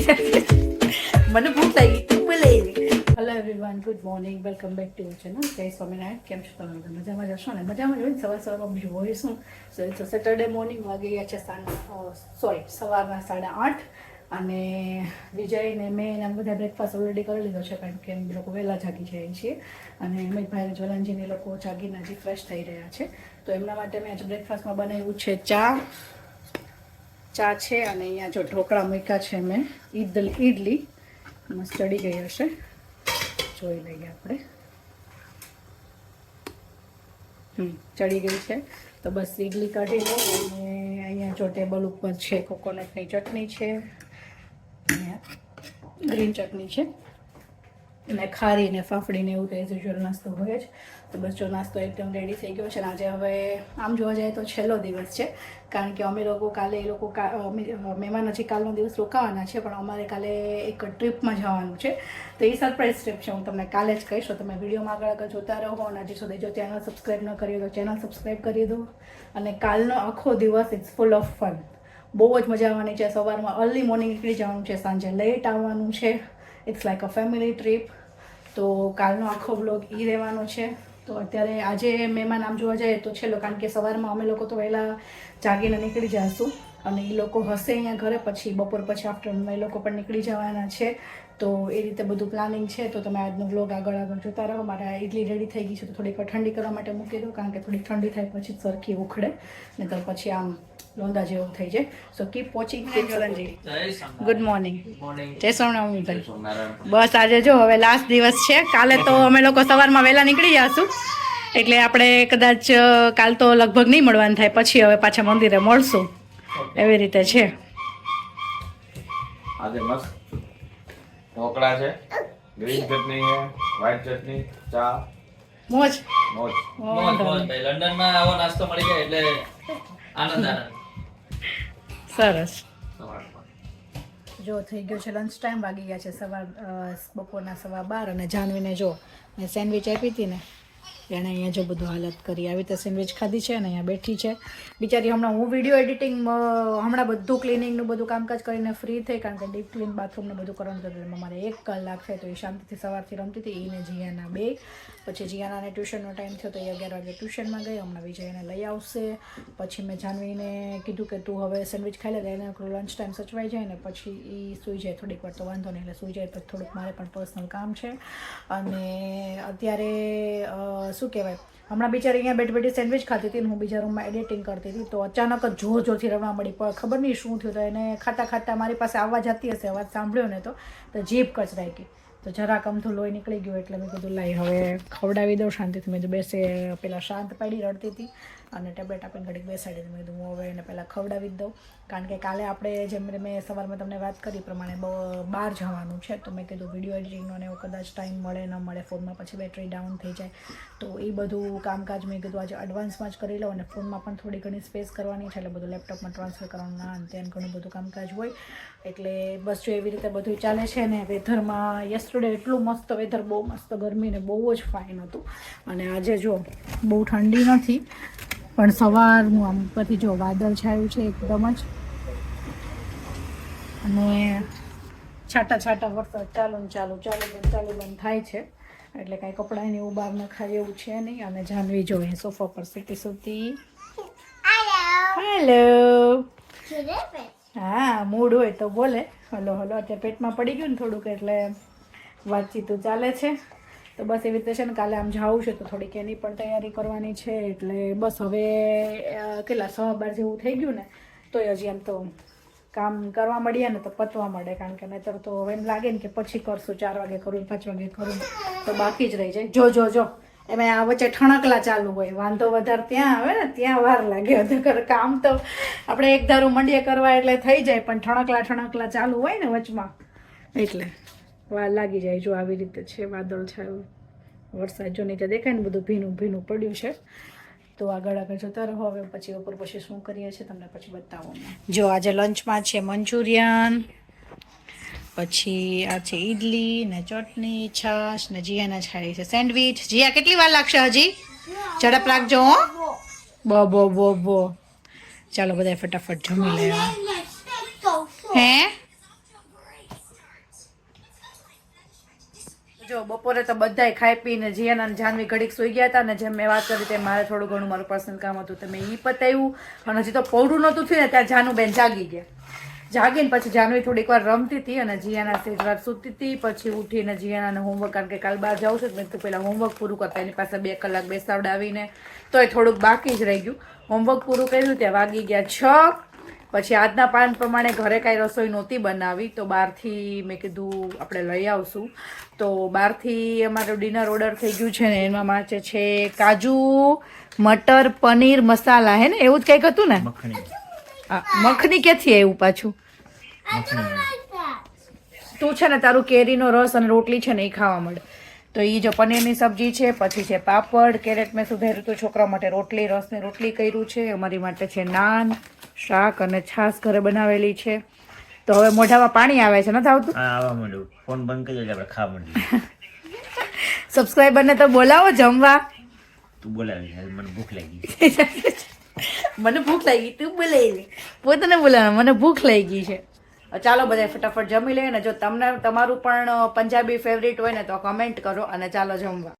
મને ભૂખ લાગી, તું બોલે. Hello everyone good morning welcome back to channel જય સ્વામિનારાયણ. કેમ છો તમે? મજામાં જશો ને? મજામાં જોઈને સવાર સવારમાં બીજું હોય શું? સો સેટરડે મોર્નિંગ વાગી ગયા છે સોરી સવારના સાડા આઠ. અને વિજય ને મેં એના બધા બ્રેકફાસ્ટ ઓલરેડી કરી લીધો છે, કારણ કે અમે લોકો વહેલા જાગી જઈએ છીએ. અને અમિતભાઈ જ્વલનજીને લોકો જાગીને હજી ફ્રેશ થઈ રહ્યા છે. તો એમના માટે મેં આજે બ્રેકફાસ્ટમાં બનાવ્યું છે ચા. ચા છે અને અહીંયા જો ઢોકળા મૂક્યા છે મેં ઈડલી ઈડલી. મસ્ત ચડી ગઈ હશે. જોઈ લઈએ આપણે. હમ, ચડી ગઈ છે. તો બસ ઈડલી કાઢી લો અને અહીંયા જો ટેબલ ઉપર છે કોકોનટની ચટણી છે. ગ્રીન ચટણી છે. અને ખારી ને ફાફડી ને એવું તો એઝ યુઝ્યુઅલ નાસ્તો હોય જ. તો બસ જો નાસ્તો એકદમ રેડી થઈ ગયો છે અને આજે હવે આમ જોવા જાય તો છેલ્લો દિવસ છે. કારણ કે અમે લોકો કાલે એ લોકો મહેમાન હજી કાલનો દિવસ રોકાવાના છે, પણ અમારે કાલે એક ટ્રીપમાં જવાનું છે. તો એ સરપ્રાઈઝ ટ્રીપ છે, હું તમને કાલે જ કહીશ. તમે વિડીયોમાં આગળ આગળ જોતા રહો અને હજી સુધી જો ચેનલ સબસ્ક્રાઈબ ન કરી તો ચેનલ સબસ્ક્રાઈબ કરી દો. અને કાલનો આખો દિવસ ઇટ્સ ફૂલ ઓફ ફન બહુ જ મજા આવવાની છે. સવારમાં અર્લી મોર્નિંગ નીકળી જવાનું છે, સાંજે લેટ આવવાનું છે. It's like a family trip તો કાલનો આખો બ્લોગ એ રહેવાનો છે. તો અત્યારે આજે મહેમાન આમ જોવા જાય તો છેલ્લો, કારણ કે સવારમાં અમે લોકો તો વહેલા જાગીને નીકળી જઈશું અને એ લોકો હશે અહીંયા ઘરે, પછી બપોર પછી આફ્ટરનૂન એ લોકો પણ નીકળી જવાના છે. તો એ રીતે બધું પ્લાનિંગ છે. તો તમે આજનો બ્લોગ આગળ આગળ જોતા રહો. મારા ઇડલી રેડી થઈ ગઈ છે તો થોડીક ઠંડી કરવા માટે મૂકી દો કારણ કે થોડી ઠંડી થાય પછી સરખી ઉખડે. નહીં તો પછી આમ લોંદા જેવું થઈ જાય. So keep watching Jwalanji good morning જય સ્વામિનારાયણ ભાઈ બસ આજે જો હવે લાસ્ટ દિવસ છે. કાલે તો અમે લોકો સવારમાં વહેલા નીકળી જઈશું એટલે આપણે કદાચ કાલ તો લગભગ નહીં મળવાનું થાય. પછી હવે પાછા મંદિરે મળશું. એવી રીતે છે. આજે મસ્ત ઢોકળા છે ગ્રીન ચટણી છે વ્હાઈટ ચટણી ચા. મોજ. મોજ. મોજ મોજ. ભાઈ લંડનમાં આવો નાસ્તો મળી જાય એટલે આનંદ આનંદ. સરસ. જો, થઈ ગયો છે લંચ ટાઈમ વાગી ગયા છે સવાર બપોરના સવા બાર અને જાનવીને જો મેં સેન્ડવિચ આપી હતી ને એણે અહીંયા જો બધું હાલત કરી આવી રીતે સેન્ડવિચ ખાધી છે અને અહીંયા બેઠી છે. બિચારી હમણાં હું વીડિયો એડિટિંગ હમણાં બધું ક્લિનિંગનું બધું કામકાજ કરીને ફ્રી થઈ કારણ કે ડીપ ક્લીન બાથરૂમને બધું કરવાનું હતું. એમાં મારે એક કલાક થાય તો એ શાંતિથી સવારથી રમતી હતી. એને જીયાના બે, પછી જીયાનાને ટ્યુશનનો ટાઈમ થયો તો એ અગિયાર વાગે ટ્યુશનમાં ગઈ. હમણાં વિજય એને લઈ આવશે. પછી મેં જાનવીને કીધું કે તું હવે સેન્ડવિચ ખાઈ લે, એને લંચ ટાઈમ સચવાઈ જાય ને પછી એ સૂઈ જાય થોડીક વાર તો વાંધો નહીં. એટલે સૂઈ જાય પછી થોડુંક મારે પણ પર્સનલ કામ છે. અને અત્યારે શું કહેવાય? હમણાં બિચારી અહીંયા બેઠી બેઠી સેન્ડવિચ ખાતી હતી હું બીજા રૂમમાં એડિટિંગ કરતી હતી, તો અચાનક જ જોર જોરથી રમવા મળી પણ ખબર નહીં શું થયું તો એને ખાતા ખાતા મારી પાસે આવવા જતી હશે, અવાજ સાંભળ્યો ને તો જીભ કચરાઈ ગઈ. તો જરાક અમથું લોહી નીકળી ગયું એટલે મેં કીધું, લાઈ, હવે ખવડાવી દઉં શાંતિથી. મેં બેસે. પેલા શાંત પાડી, રડતી હતી અને ટેબ્લેટ આપીને ઘડીક બેસાડી મેં કીધું, હું હવે એને પહેલાં ખવડાવી દઉં. કારણ કે કાલે આપણે જેમ મેં સવારમાં તમને વાત કરી પ્રમાણે બહુ બહાર જવાનું છે, તો મેં કીધું, વીડિયો એડિટિંગનો ને એવો કદાચ ટાઈમ મળે, ન મળે, ફોનમાં પછી બેટરી ડાઉન થઈ જાય. તો એ બધું કામકાજ મેં કીધું, આજે એડવાન્સમાં જ કરી લઉં અને ફોનમાં પણ થોડી ઘણી સ્પેસ કરવાની છે, એટલે બધું લેપટોપમાં ટ્રાન્સફર કરવાનું અંતે ઘણું બધું કામકાજ હોય. એટલે બસ જો એવી રીતે બધું ચાલે છે ને વેધરમાં યસ્ટરડે એટલું મસ્ત વેધર બહુ મસ્ત ગરમી ને બહુ જ ફાઇન હતું. અને આજે જો બહુ ઠંડી નથી પણ સવારનું આમ ઉપરથી જો વાદળ છાયું છે એકદમ જ. અને છાટા છાટા વરસાદ ચાલુ ને ચાલુ ચાલુ બંધ ચાલુ બંધ થાય છે. એટલે કાંઈ કપડાંને એવું બહાર નખાય એવું છે નહીં. અને જાનવી જો એ સોફા પર સીટી સુધી હેલો હા મૂડ હોય તો બોલે. હલો હલો અત્યારે પેટમાં પડી ગયું ને થોડુંક એટલે વાતચીતું ચાલે છે. તો બસ એવી રીતે છે ને કાલે આમ જવું છે તો થોડીક એની પણ તૈયારી કરવાની છે એટલે બસ હવે કેટલા, સવા બાર જેવું થઈ ગયું ને, તોય હજી આમ તો કામ કરવા મળીએ ને તો પતવા મળે કારણ કે નહીતર તો હવે એમ લાગે ને કે પછી કરશું, ચાર વાગે કરું પાંચ વાગે કરું તો બાકી જ રહી જાય. જો જો જો, એમાં આ વચ્ચે ઠણકલા ચાલુ હોય, વાંધો વધારે ત્યાં આવે ને, ત્યાં વાર લાગે. અધકર કામ તો આપણે એક ધારું મંડીએ કરવા એટલે થઈ જાય, પણ ઠણકલા ઠણકલા ચાલુ હોય ને વચમાં, એટલે વાર લાગી જાય જો આવી રીતે છે વાદળ છાયું વરસાદ જો નીચે દેખાય ને બધું ભીનું ભીનું પડ્યું છે. તો આગળ આગળ જતા રહો. હવે પછી ઉપર પછી શું કરીએ છીએ તમને પછી બતાવો જો આજે લંચમાં છે મંચુરિયન પછી આ છે ઈડલી ને ચટણી છાશ ને જીયાના છારી છે સેન્ડવીચ. જીયા કેટલી વાર લાગશે હજી? ઝડપ રાખજો હો. બો બો બો બો. ચાલો બધા ફટાફટ જમી લેવા હે? જો બપોરે તો બધાય ખાઈ પીને જીયાના જાનવી ઘડીક સુઈ ગયા હતા અને જેમ મેં વાત કરી તેમ મારે થોડું ઘણું મારું પર્સનલ કામ હતું તો મેં ઈ પતાવ્યું. અને હજી તો પૌડું નહોતું થયું ને ત્યાં જાનુબેન જાગી ગયા. જાગીને પછી જાનવી થોડીક વાર રમતી હતી અને જીયાના સેજ વાર સૂતી હતી. પછી ઉઠીને જીયાનાને હોમવર્ક કારણ કે કાલ બહાર જાઉં છું તો મેં તો પહેલાં હોમવર્ક પૂરું કરતા એની પાસે બે કલાક બેસાવડાવીને એ થોડુંક બાકી જ રહી ગયું. હોમવર્ક પૂરું કર્યું, ત્યાં વાગી ગયા છ. પછી આજના પાન પ્રમાણે ઘરે કાંઈ રસોઈ નહોતી બનાવી તો બહારથી મેં કીધું આપણે લઈ આવશું. તો બહારથી અમારું ડિનર ઓર્ડર થઈ ગયું છે ને એમાં માચે છે કાજુ મટર પનીર મસાલા હે ને? એવું જ કંઈક હતું ને? મખની ક્યાંથી આવ્યું પાછું? તું છે ને તારું કેરીનો રસ અને રોટલી છે ને એ ખાવા મળે તો એ જો પનીરની સબ્જી છે પછી છે પાપડ કેરેટ મેં સુધાર્યું હતું છોકરા માટે રોટલી રસ ને રોટલી કર્યું છે અમારી માટે છે નાન. શાક અને છાશ ઘરે બનાવેલી છે. તો હવે મોઢામાં પાણી આવે છે નથી આવતું? આ આવવા માંડ્યું. ફોન બંધ કરી દેજો આપણે ખાવા માંડ્યું સબસ્ક્રાઇબરને તો બોલાવો જમવા. તું બોલાવી મને ભૂખ લાગી. મને ભૂખ લાગી તું બોલાવી. લે પોતાને બોલાવે મને ભૂખ લાગી છે. ચાલો બધા ફટાફટ જમી લઈએ ને જો તમને તમારું પણ પંજાબી ફેવરિટ હોય ને તો કમેન્ટ કરો અને ચાલો જમવા.